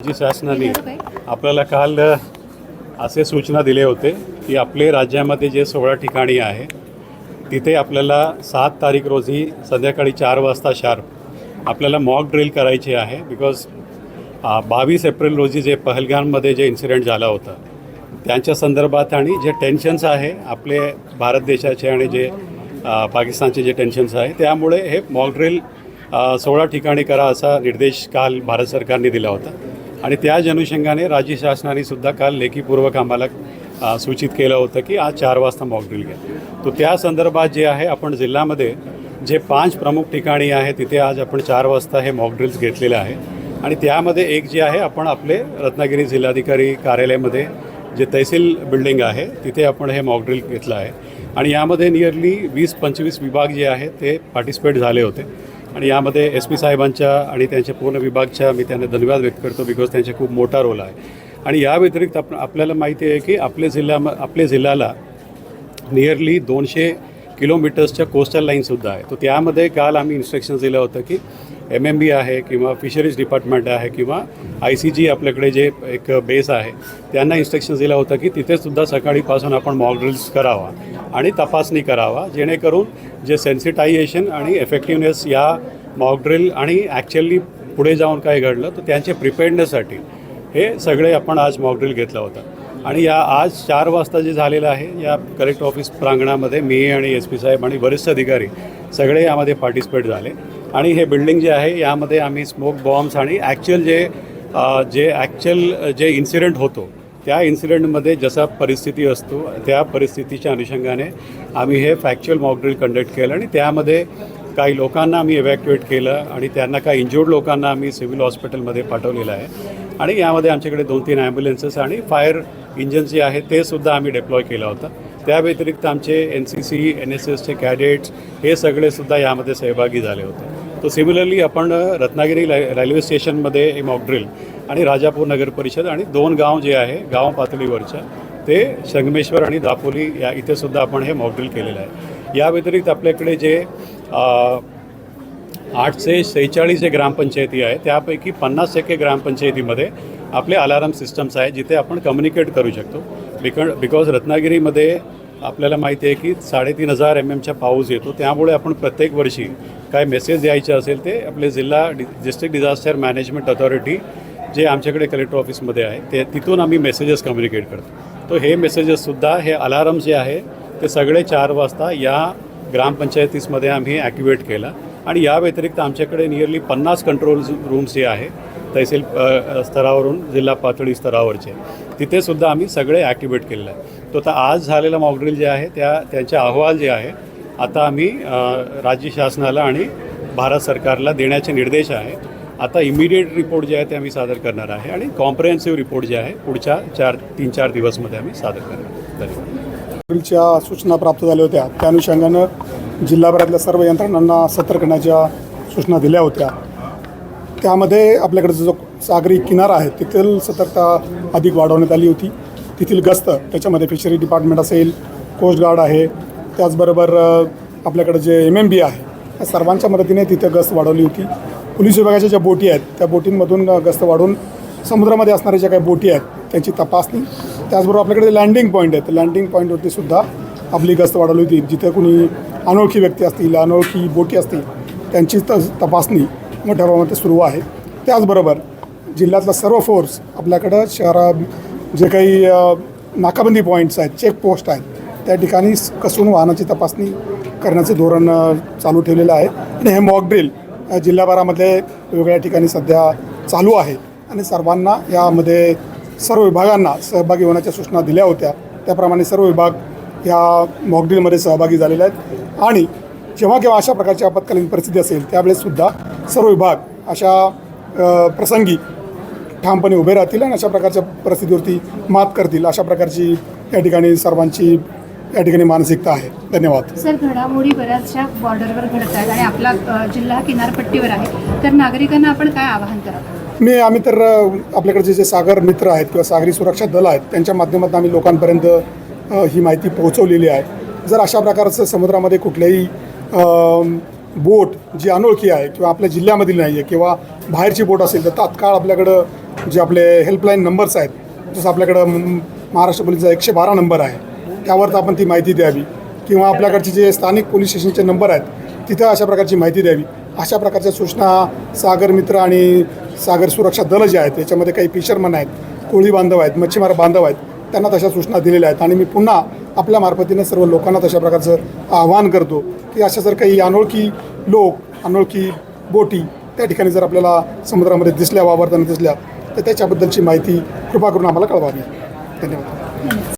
राज्य शासनाने आपल्याला काल असे सूचना दिले होते की आपले राज्यामध्ये जे सोळा ठिकाणी आहे तिथे आपल्याला सात तारीख रोजी संध्याकाळी चार वाजता शार्प आपल्याला मॉक ड्रिल करायची आहे बिकॉज बावीस एप्रिल रोजी जे पहलगाममध्ये जे इन्सिडेंट झाला होता त्यांच्या संदर्भात आणि जे टेन्शन्स आहे आपले भारत देशाचे आणि जे पाकिस्तानचे जे टेन्शन्स आहे त्यामुळे हे मॉक ड्रिल सोळा ठिकाणी करा असा निर्देश काल भारत सरकारने दिला होता. आणि त्याच अनुषंगाने राज्य शासनाने सुद्धा काल लेखीपूर्वक आम्हाला सूचित केलं होतं की आज चार वाजता मॉकड्रिल घ्या. तो त्या संदर्भात जे आहे आपण जिल्ह्यामध्ये जे पाच प्रमुख ठिकाणी आहे तिथे आज आपण चार वाजता हे मॉकड्रिल्स घेतलेले आहे. आणि त्यामध्ये एक जे आहे आपण आपले रत्नागिरी जिल्हाधिकारी कार्यालयामध्ये जे तहसील बिल्डिंग आहे तिथे आपण हे मॉकड्रिल घेतलं आहे. आणि यामध्ये नियरली वीस पंचवीस विभाग जे आहे ते पार्टिसिपेट झाले होते. आणि यामध्ये एस पी साहेबांच्या आणि त्यांच्या पूर्ण विभागच्या मी त्यांना धन्यवाद व्यक्त करतो बिकॉज त्यांचा खूप मोठा रोल आहे. आणि या व्यतिरिक्त आप आपल्याला माहिती आहे की आपल्या जिल्ह्या आपल्या जिल्ह्याला नियरली दोनशे किलोमीटर्सच्या कोस्टल लाईनसुद्धा आहे. तर त्यामध्ये काल आम्ही इन्स्ट्रक्शन दिलं होतं की एम एम बी आहे किंवा फिशरीज डिपार्टमेंट आहे किंवा आय सी जी आपल्याकडे जे एक बेस आहे त्यांना इन्स्ट्रक्शन दिलं होतं की तिथेसुद्धा सकाळीपासून आपण मॉड्रिल्स करावा आणि तपासणी करावा जेणेकरून जे सेन्सिटायझेशन आणि एफेक्टिवनेस या मॉकड्रिल आणि ॲक्च्युअली पुढे जाऊन काय घडलं तर त्यांचे प्रिपेअर्डनेससाठी हे सगळे आपण आज मॉकड्रिल घेतला होता. आणि या आज चार वाजता जे झालेलं आहे या कलेक्टर ऑफिस प्रांगणामध्ये मी आणि एस पी साहेब आणि वरिष्ठ अधिकारी सगळे यामध्ये पार्टिसिपेट झाले. आणि हे बिल्डिंग जे आहे यामध्ये आम्ही स्मोक बॉम्ब्स आणि ॲक्च्युअल जे जे ॲक्च्युअल जे इन्सिडेंट होतो त्या इन्सिडेंटमध्ये जसा परिस्थिती असतो त्या परिस्थितीच्या अनुषंगाने आम्ही हे फॅक्च्युअल मॉकड्रिल कंडक्ट केलं आणि त्यामध्ये काही लोकांना आम्ही इव्हॅक्युएट केलं आणि त्यांना काही इंजुर्ड लोकांना आम्ही सिव्हिल हॉस्पिटलमध्ये पाठवलेलं आहे. आणि यामध्ये आमच्याकडे दोन तीन ॲम्ब्युलन्सेस आणि फायर इंजन जे आहे ते सुद्धा आम्ही डिप्लॉय केलं होतं. त्या व्यतिरिक्त आमचे N C C N S एसचे कॅडेट्स हे सगळेसुद्धा यामध्ये सहभागी झाले होते. तर सिमिलरली आपण रत्नागिरी रेल्वे स्टेशनमध्ये हे मॉकड्रिल आणि राजापूर नगर परिषद आणि दोन गाव जे आहे गाव पातळीवरच्या ते संगमेश्वर आणि दापोली या इथे सुद्धा आपण हे मॉकड्रिल केलेलं आहे. या व्यतिरिक्त आपल्याकडे जे आठशे सेहेचाळीस जे ग्रामपंचायती आहे त्यापैकी पन्नास टक्के ग्रामपंचायतीमध्ये आपले अलाराम सिस्टम्स आहे जिथे आपण कम्युनिकेट करू शकतो. बिकॉज बिकॉज रत्नागिरीमध्ये आपल्याला माहिती आहे की साडेतीन हजार एम एमचा पाऊस येतो. त्यामुळे आपण प्रत्येक वर्षी काय मेसेज द्यायचे असेल ते आपले जिल्हा डि डिस्ट्रिक्ट डिझास्टर मॅनेजमेंट अथॉरिटी जे आमच्याकडे कलेक्टर ऑफिसमध्ये आहे ते तिथून आम्ही मेसेजेस कम्युनिकेट करतो. तर हे मेसेजेससुद्धा हे अलाराम जे आहे ते सगळे चार वाजता या ग्रामपंचायतीसमध्ये आम्ही ॲक्टिवेट केला. आणि या व्यतिरिक्त आमच्याकडे नियरली पन्नास कंट्रोल रूम्स जे आहे तहसील स्तरावरून जिल्हा पातळी स्तरावरचे तिथेसुद्धा आम्ही सगळे ॲक्टिवेट केलेलं आहे. तो आता आज झालेला मॉकड्रिल जे आहे त्या त्याचे अहवाल जे आहे आता आम्ही राज्य शासनाला आणि भारत सरकारला देण्याचे निर्देश आहे. आता इमिडिएट रिपोर्ट जे आहे ते आम्ही सादर करणार आहे आणि कॉम्प्रिहेन्सिव्ह रिपोर्ट जे आहे पुढच्या चार तीन चार दिवसमध्ये आम्ही सादर करणार धन्यवाद. सूचना प्राप्त झाल्या होत्या. त्या अनुषंगानं जिल्हाभरातल्या सर्व यंत्रणांना सतर्क करण्याच्या सूचना दिल्या होत्या. त्यामध्ये आपल्याकडचा जो सागरी किनारा आहे तेथील सतर्कता अधिक वाढवण्यात आली होती. तेथील गस्त त्याच्यामध्ये फिशरी डिपार्टमेंट असेल कोस्ट गार्ड आहे त्याचबरोबर आपल्याकडं आपल्याकडे जे एम एम बी आहे या सर्वांच्या मदतीने तिथे गस्त वाढवली होती. पोलीस विभागाच्या ज्या बोटी आहेत त्या बोटींमधून गस्त वाढवून समुद्रामध्ये असणाऱ्या ज्या काही बोटी आहेत त्यांची तपासणी त्याचबरोबर आपल्याकडे लँडिंग पॉईंट आहेत लँडिंग पॉईंटवरती सुद्धा आपली गस्त वाढवली होती. जिथे कुणी अनोळखी व्यक्ती असतील अनोळखी बोटी असतील त्यांची त तपासणी मोठ्या प्रमाणात सुरू आहे. त्याचबरोबर जिल्ह्यातला सर्व फोर्स आपल्याकडं शहरा जे काही नाकाबंदी पॉईंट्स आहेत चेक पोस्ट आहेत त्या ठिकाणी कसून वाहनाची तपासणी करण्याचे धोरण चालू ठेवलेलं आहे. आणि हे मॉक ड्रिल जिल्हाभरामध्ये वेगवेगळ्या ठिकाणी सध्या चालू आहे. आणि सर्वांना यामध्ये सर्व विभागांना सहभागी होण्याच्या सूचना दिल्या होत्या. त्याप्रमाणे सर्व विभाग या मॉकड्रिलमध्ये सहभागी झालेले आहेत. आणि जेव्हा केव्हा अशा प्रकारची आपत्कालीन परिस्थिती असेल त्यावेळेससुद्धा सर्व विभाग अशा प्रसंगी ठामपणे उभे राहतील आणि अशा प्रकारच्या परिस्थितीवरती मात करतील अशा प्रकारची या ठिकाणी सर्वांची या ठिकाणी मानसिकता आहे. धन्यवाद. सर घडामोडी बऱ्याचशा बॉर्डरवर घडत आहेत आणि आपला जिल्हा किनारपट्टीवर आहे. तर नागरिकांना आपण काय आवाहन करावं मी आम्ही तर आपल्याकडचे जे सागर मित्र आहेत किंवा सागरी सुरक्षा दल आहेत त्यांच्या माध्यमातून आम्ही लोकांपर्यंत ही माहिती पोहोचवलेली आहे. जर अशा प्रकारचं समुद्रामध्ये कुठल्याही बोट जी अनोळखी आहे किंवा आपल्या जिल्ह्यामधील नाही आहे किंवा बाहेरची बोट असेल तर तात्काळ आपल्याकडं जे आपले हेल्पलाईन नंबर्स आहेत जसं आपल्याकडं महाराष्ट्र पोलिसचा एकशे बारा नंबर आहे त्यावर आपण ती माहिती द्यावी. किंवा आपल्याकडचे जे स्थानिक पोलीस स्टेशनचे नंबर आहेत तिथं अशा प्रकारची माहिती द्यावी. अशा प्रकारच्या सूचना सागर मित्र आणि सागर सुरक्षा दल जे आहेत त्याच्यामध्ये काही फिशरमन आहेत कोळी बांधव आहेत मच्छीमार बांधव आहेत त्यांना तशा सूचना दिलेल्या आहेत. आणि मी पुन्हा आपल्या मार्फतीनं सर्व लोकांना तशा प्रकारचं आवाहन करतो की अशा जर काही अनोळखी लोक अनोळखी बोटी त्या ठिकाणी जर आपल्याला समुद्रामध्ये दिसल्या वावरताना दिसल्या तर त्याच्याबद्दलची माहिती कृपा करून आम्हाला कळवावी धन्यवाद.